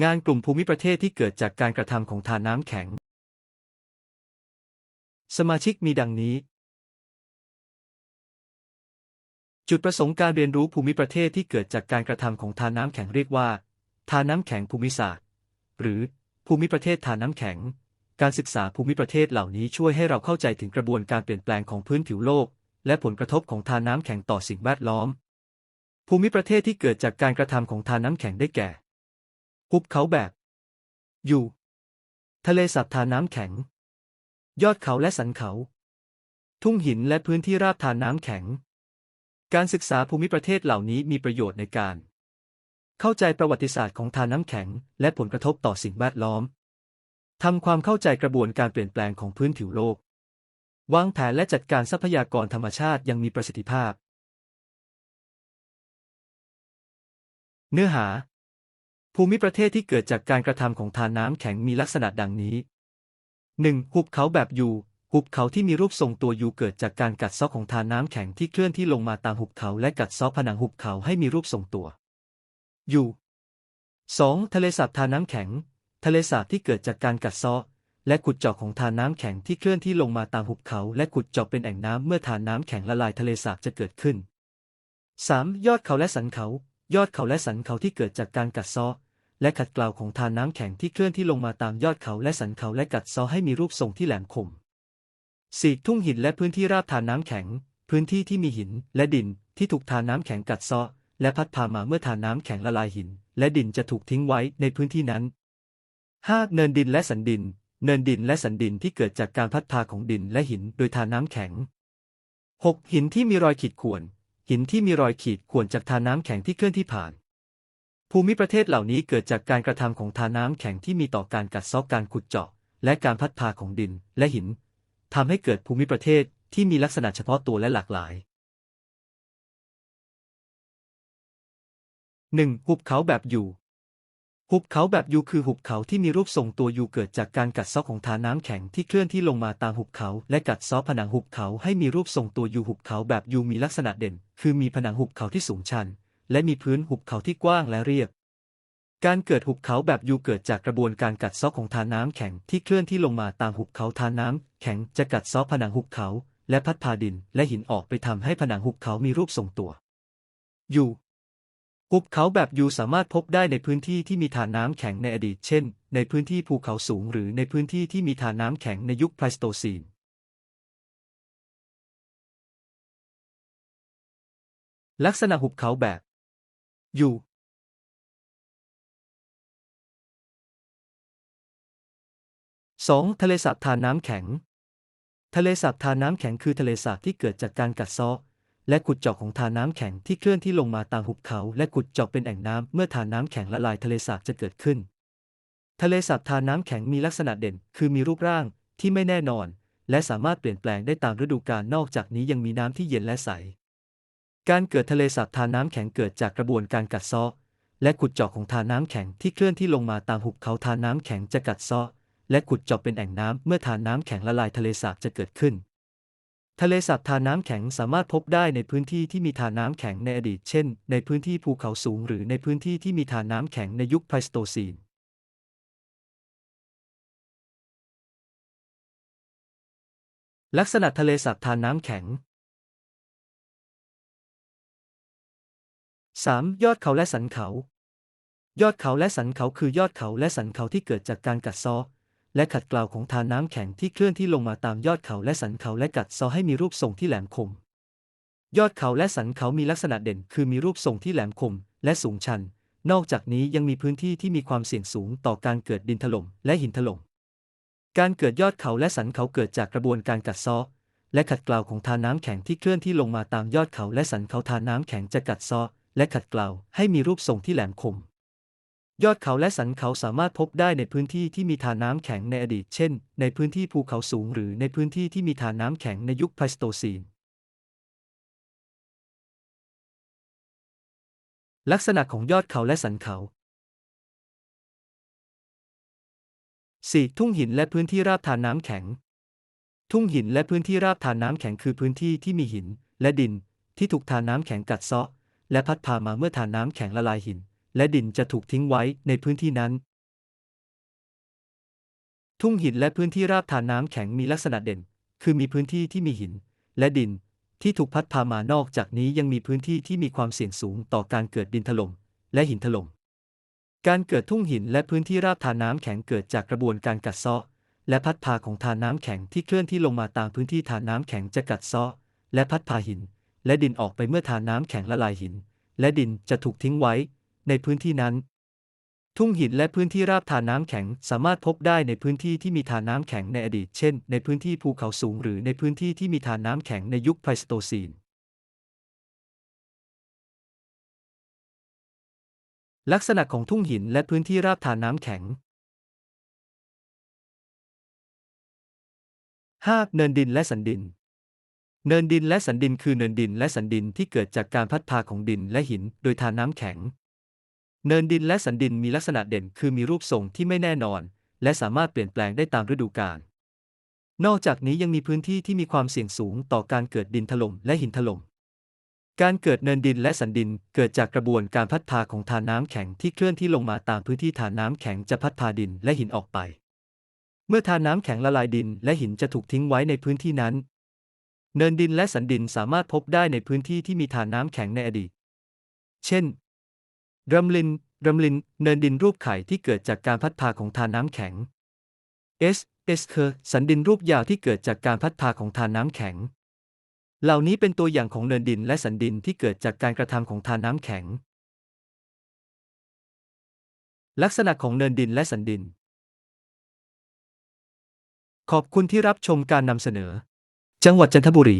งานกลุ่มภูมิประเทศที่เกิดจากการกระทำของทานน้ำแข็ง สมาชิกมีดังนี้ จุดประสงค์การเรียนรู้ภูมิประเทศที่เกิดจากการกระทำของทานน้ำแข็งเรียกว่า ทานน้ำแข็งภูมิศาสตร์ หรือภูมิประเทศทานน้ำแข็ง การศึกษาภูมิประเทศเหล่านี้ช่วยให้เราเข้าใจถึงกระบวนการเปลี่ยนแปลงของพื้นผิวโลก และผลกระทบของทานน้ำแข็งต่อสิ่งแวดล้อม ภูมิประเทศที่เกิดจากการกระทำของทานน้ำแข็งได้แก่ หุบเขาแบบ อยู่ ทะเลสาบทานน้ำแข็ง ยอดเขาและสันเขา ทุ่งหินและพื้นที่ราบทานน้ำแข็ง การศึกษาภูมิประเทศเหล่านี้มีประโยชน์ในการ เข้าใจประวัติศาสตร์ของทานน้ำแข็ง และผลกระทบต่อสิ่งแวดล้อมทำความเข้าใจกระบวนการเปลี่ยนแปลงของพื้นผิวโลก วางแผนและจัดการทรัพยากรธรรมชาติยังมีประสิทธิภาพ เนื้อหา ภูมิประเทศที่เกิดจากการกระทำของทานน้ำแข็งมีลักษณะดังนี้ 1. หุบเขาแบบยูหุบเขาที่มีรูปทรงตัวยูเกิดจากการกัดเซาะของทานน้ำแข็งที่เคลื่อนที่ลงมาตามหุบเขาและกัดเซาะผนังหุบเขาให้มีรูปทรงตัวยู 2. ทะเลสาบทานน้ำแข็ง ทะเลสาบที่เกิดจากการกัดเซาะและขุดเจาะของทานน้ำแข็งที่เคลื่อนที่ลงมาตามหุบเขา และขุดเจาะเป็นแอ่งน้ำเมื่อทานน้ำแข็งละลายทะเลสาบจะเกิดขึ้น 3. ยอดเขาและสันเขา ยอดเขาและสันเขาที่เกิดจากการกัดเซาะ และขัดเกลาของทานน้ำแข็งที่เคลื่อนที่ลงมาตามยอดเขาและสันเขาและกัดเซาะให้มีรูปทรงที่แหลมคม 4. ทุ่งหินและพื้นที่ราบทานน้ำแข็ง พื้นที่ที่มีหินและดินที่ถูกทานน้ำแข็งกัดเซาะและพัดพามาเมื่อทานน้ำแข็งละลายหิน และดินจะถูกทิ้งไว้ในพื้นที่นั้น 5. เนินดินและสันดิน เนินดินและสันดินที่เกิดจากการพัดพาของดินและหินโดยทานน้ำแข็ง 6. หินที่มีรอยขีดข่วน หินที่มีรอยขีดข่วนจากทานน้ำแข็งที่เคลื่อนที่ผ่าน ภูมิประเทศเหล่านี้เกิดจากการกระทำของทาน้ำแข็งที่มีต่อการกัดเซาะการขุดเจาะ และการพัดพาของดินและหินทำให้เกิดภูมิประเทศที่มีลักษณะเฉพาะตัวและหลากหลาย 1. หุบเขาแบบยูหุบเขาแบบยูคือหุบเขาที่มีรูปทรงตัวยูเกิดจากการกัดเซาะของทานน้ำแข็งที่เคลื่อนที่ลงมาตามหุบเขา และกัดเซาะผนังหุบเขาให้มีรูปทรงตัวยูหุบเขาแบบยูมีลักษณะเด่น คือมีผนังหุบเขาที่สูงชัน และมีพื้นหุบเขาที่กว้างและเรียบ การเกิดหุบเขาแบบยูเกิดจากกระบวนการกัดเซาะของทานน้ำแข็งที่เคลื่อนที่ลงมาตามหุบเขาทานน้ำแข็งจะกัดเซาะผนังหุบเขา และพัดพาดินและหินออกไปทำให้ผนังหุบเขามีรูปทรงตัวยูหุบเขาแบบยูสามารถพบได้ในพื้นที่ที่มีฐานน้ำแข็งในอดีต เช่น ในพื้นที่ภูเขาสูงหรือในพื้นที่ที่มีฐานน้ำแข็งในยุคไพลสโตซีน ลักษณะหุบเขาแบบ อยู่ 2. ทะเลสาบทานน้ำแข็ง ทะเลสาบทานน้ำแข็งคือทะเลสาบที่เกิดจากการกัดเซาะและขุดเจาะของทานน้ำแข็งที่เคลื่อนที่ลงมาตามหุบเขา และขุดเจาะเป็นแอ่งน้ำเมื่อทานน้ำแข็งละลายทะเลสาบจะเกิดขึ้น ทะเลสาบทานน้ำแข็งมีลักษณะเด่น คือมีรูปร่างที่ไม่แน่นอน และสามารถเปลี่ยนแปลงได้ตามฤดูกาลนอกจากนี้ยังมีน้ำที่เย็นและใส การเกิดทะเลสาบทานน้ำแข็งเกิดจากกระบวนการกัดเซาะและขุดเจาะของทานน้ำแข็งที่เคลื่อนที่ลงมาตามหุบเขาทานน้ำแข็งจะกัดเซาะและขุดเจาะเป็นแอ่งน้ำเมื่อทานน้ำแข็งละลายทะเลสาบจะเกิดขึ้น ทะเลสาบทานน้ำแข็งสามารถพบได้ในพื้นที่ที่มีทานน้ำแข็งในอดีต เช่น ในพื้นที่ภูเขาสูงหรือในพื้นที่ที่มีทานน้ำแข็งในยุคไพลสโตซีนลักษณะทะเลสาบทานน้ำแข็ง 3. ยอดเขาและสันเขา ยอดเขาและสันเขาคือยอดเขาและสันเขาที่เกิดจากการกัดเซาะและขัดเกลาของทานน้ำแข็งที่เคลื่อนที่ลงมาตามยอดเขาและสันเขาและกัดเซาะให้มีรูปทรงที่แหลมคม ยอดเขาและสันเขามีลักษณะเด่น คือมีรูปทรงที่แหลมคม และสูงชัน นอกจากนี้ยังมีพื้นที่ที่มีความเสี่ยงสูงต่อการเกิดดินถล่มและหินถล่ม การเกิดยอดเขาและสันเขาเกิดจากกระบวนการกัดเซาะและขัดเกลาของทานน้ำแข็งที่เคลื่อนที่ลงมาตามยอดเขาและสันเขาทานน้ำแข็งจะกัดเซาะ และขัดเกลาให้มีรูปทรงที่แหลมคม ยอดเขาและสันเขาสามารถพบได้ในพื้นที่ที่มีทานน้ำแข็งในอดีต เช่น ในพื้นที่ภูเขาสูงหรือในพื้นที่ที่มีทานน้ำแข็งในยุคไพลสโตซีน ลักษณะของยอดเขาและสันเขา 4. ทุ่งหินและพื้นที่ราบทานน้ำแข็ง ทุ่งหินและพื้นที่ราบทานน้ำแข็งคือพื้นที่ที่มีหิน และดินที่ถูกทานน้ำแข็งกัดเซาะ และพัดพามาเมื่อทานน้ำแข็งละลายหิน และดินจะถูกทิ้งไว้ในพื้นที่นั้น ทุ่งหินและพื้นที่ราบทานน้ำแข็งมีลักษณะเด่น คือมีพื้นที่ที่มีหิน และดินที่ถูกพัดพามานอกจากนี้ยังมีพื้นที่ที่มีความเสี่ยงสูงต่อการเกิดดินถล่มและหินถล่ม การเกิดทุ่งหินและพื้นที่ราบทานน้ำแข็งเกิดจากกระบวนการกัดเซาะ และพัดพาของทานน้ำแข็งที่เคลื่อนที่ลงมาตามพื้นที่ทานน้ำแข็งจะกัดเซาะ และพัดพาหิน และดินออกไปเมื่อทานน้ำแข็งละลายหิน และดินจะถูกทิ้งไว้ ในพื้นที่นั้น ทุ่งหินและพื้นที่ราบทานน้ำแข็งสามารถพบได้ในพื้นที่ที่มีทานน้ำแข็งในอดีต เช่น ในพื้นที่ภูเขาสูงหรือในพื้นที่ที่มีทานน้ำแข็งในยุคไพลสโตซีน ลักษณะของทุ่งหินและพื้นที่ราบทานน้ำแข็ง 5. เนินดินและสันดิน เนินดินและสันดินคือเนินดินและสันดินที่เกิดจากการพัดพาของดินและหินโดยทานน้ำแข็ง เนินดินและสันดินมีลักษณะเด่นคือมีรูปทรงที่ไม่แน่นอน และสามารถเปลี่ยนแปลงได้ตามฤดูกาล นอกจากนี้ยังมีพื้นที่ที่มีความเสี่ยงสูงต่อการเกิดดินถล่มและหินถล่ม การเกิดเนินดินและสันดินเกิดจากกระบวนการพัดพาของทานน้ำแข็งที่เคลื่อนที่ลงมาตามพื้นที่ทานน้ำแข็งจะพัดพาดินและหินออกไปเมื่อทานน้ำแข็งละลายดินและหินจะถูกทิ้งไว้ในพื้นที่นั้น เนินดินและสันดินสามารถพบได้ในพื้นที่ที่มีทานน้ำแข็งในอดีต เช่นรัมลินรัมลิน เนินดินรูปไข่ที่เกิดจากการพัดพาของทานน้ำแข็ง S S เคอร์สันดินรูปยาวที่เกิดจากการพัดพาของทานน้ำแข็ง เหล่านี้เป็นตัวอย่างของเนินดินและสันดินที่เกิดจากการกระทำของทานน้ำแข็ง ลักษณะของเนินดินและสันดิน ขอบคุณที่รับชมการนำเสนอ จังหวัดจันทบุรี